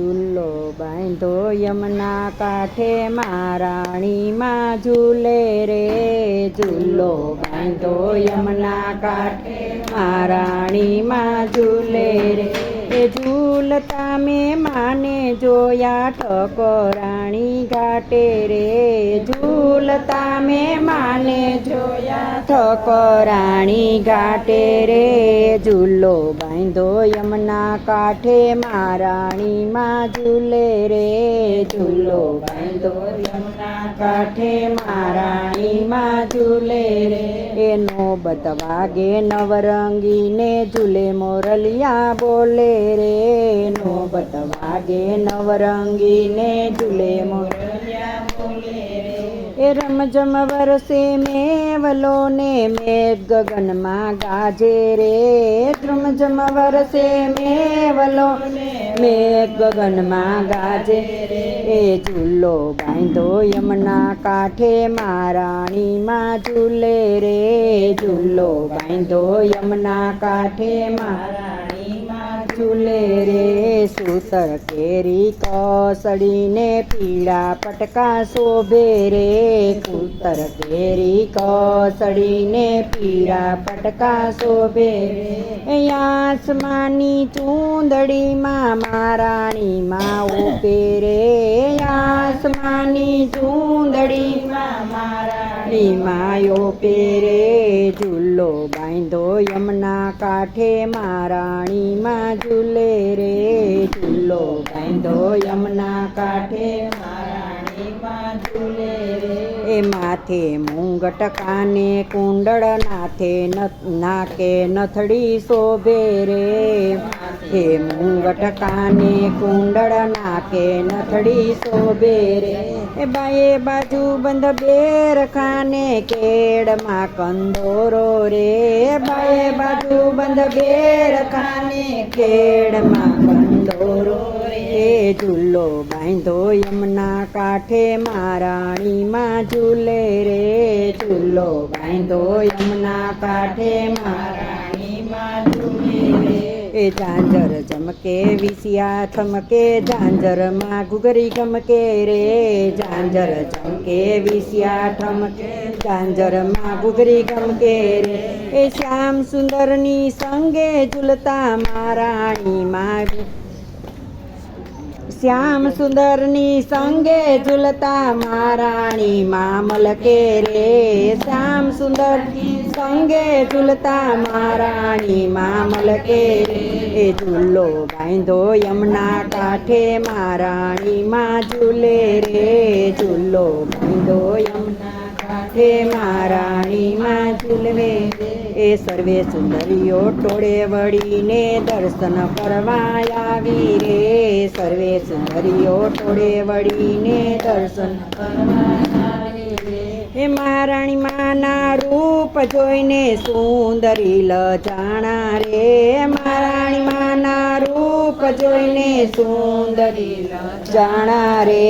ઝૂલો બાંધો યમના કાંઠે મારાણીમાં ઝૂલે રે. ઝૂલો બાંધો યમના કાંઠે મારાણીમાં ઝૂલે રે. એ ઝૂલતા મેં માને જોયા ઠકોરાણી ઘાટે રે. ઝૂલતા મેં માને જોયા. ઠકોરાણી ઘાટે રે ઝૂલો બાંધો યમના કાંઠે. મહારાણીમાં ઝૂલે રે ઝૂલો બાંધો યમના કાંઠે. મારાણીમાં ઝૂલે રે. એનો બતવાગે નવરંગીને ઝૂલે મોરલિયા બોલે રે. નો બતવાગે નવરંગીને ઝૂલે મોરલિયા એ રમઝમ વરસે મેવલો ને મેઘ ગગનમાં ગાજે રે. રમઝમ વરસે મેવલો મેઘ ગગનમાં ગાજે એ ઝૂલો બાંધો યમના કાંઠે મારાણીમાં ઝૂલે રે. ઝૂલો બાંધો યમના કાંઠે મારાણીમાં ઝૂલે રે. સૂતર કેરી કસડીને પીળા પટકા શોભે રે. કુતર કેરી કસડીને પીળા પટકા શોભે રે. આસમાની ચૂંદડીમાં મારાણીમાં ઉભે રે આસમાની ચૂંદડીમાં મારાણીમાં ઓપે રે ઝૂલો બાંધો યમના કાંઠે મારાણીમાં ઝૂલે રે. ઝૂલો બાંધો યમના કાંઠે મારાણીમાં ઝૂલે રે. એ માથે મુંગટ કાને, કુંડળ નાથે નાકે નથડી શોભે રે. માથે મુંગટ કાને, કુંડળ નાકે નથડી શોભે રે. એ બાએ બાજુ બંધ બેર ખાને કેડમાં કંદોરો રે. બાએ બાજુ બંધ બેર ખાને કેડમાં કંદોરો રે ઝૂલો, બાંધો યમના કાંઠે મારાણીમાં ઝૂલે રે ઝૂલો, બાંધો યમના કાંઠે મારાણીમાં ઝૂલે એ ઝાંઝર ચમકે વિસિયા, થમકે ઝાંઝરમાં ઘુઘરી ગમકે રે. ઝાંઝર ચમકે વિસિયા ઠમકે ઝાંઝરમાં ઘુઘરી ગમકે રે. એ શ્યામ સુંદરની સંગે ઝૂલતા મારાણીમાં શ્યામ સુંદરની સંગે ઝૂલતા મહારાણી મામલકે રે શ્યામ સુંદરની સંગે ઝૂલતા મહારાણી મામલકે રે એ ઝૂલો બાંધો યમના કાંઠે મહારાણીમાં ઝૂલે રે ઝૂલો બાંધો યમના કાંઠે મહારાણીમાં ઝૂલવે એ સર્વે સુંદરીઓ ટોળે વળીને દર્શન કરવા આવી રે. સર્વે સુંદરીઓ ટોળે વળીને દર્શન હે મહારાણી માના રૂપ જોઈને સુંદરી લજાણા રે. મહારાણી રૂપ જોઈને સુંદરી જાણા રે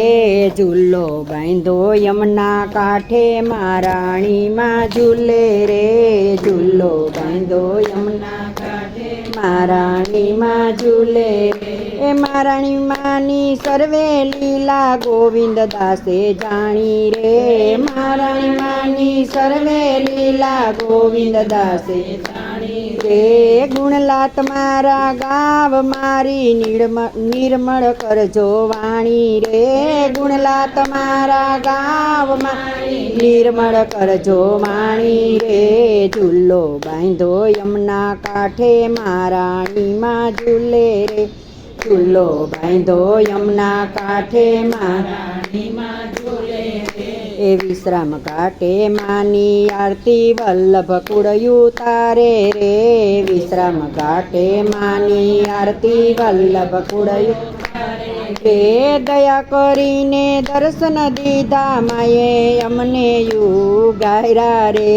ઝૂલો બાંધો યમના કાંઠે મહારાણીમાં ઝૂલે રે. ઝૂલો બાંધો યમના કાંઠે મહારાણીમાં ઝૂલે એ મહારાણી માની સર્વે લીલા ગોવિંદ દાસે જાણી રે. મારાણી માની સર્વે લીલા ગોવિંદ દાસે જાણી રે. ગુણલાત મારા ગાવ મારી નિર્મળ નિર્મળ કરજો વાણી રે. ગુણલાત મારા ગાવ મારી નિર્મળ કરજો વાણી રે. ઝૂલો બાંધો યમના કાંઠે મારાણીમાં ઝૂલે રે. ઝૂલો બાંધો યમના કાંઠે એ વિશ્રામ કાંઠે માની આરતી વલ્લભ કુળયું તારે રે. વિશ્રામ કાંઠે માની આરતી વલ્લભ કુળયું બે દયા કરીને દર્શન દીધા માએ અમને યુ ગાયરા રે.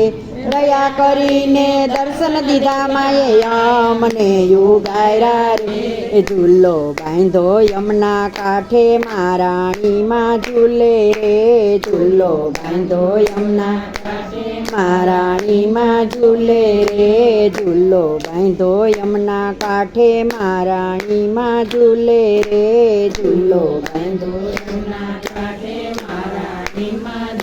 દયા કરીને દર્શન દીધા માએ યમને યુગાયરા રે ઝૂલો બાંધો યમના કાંઠે મારાણીમાં ઝૂલે રે. ઝૂલો બાંધો યમના મારાણીમાં ઝૂલે રે. ઝૂલો બાંધો યમના કાંઠે મારાણીમાં ઝૂલે રે. ઝૂલો બાંધો યમના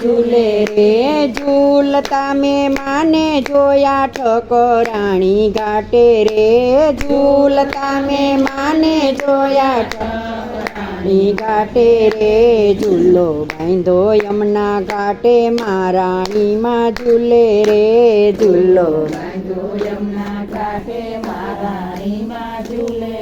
ઝૂલે રે ઝૂલતા મેં માને જોયા ઠકરાણી ઘાટે રે. ઝૂલતા મેં માને જોયા ઠકરાણી ઘાટે રે. ઝૂલો બાંધો યમના ઘાટે મારાણીમાં ઝૂલે રે. ઝૂલો બાંધો યમના ઘાટે મારાણીમાં ઝૂલે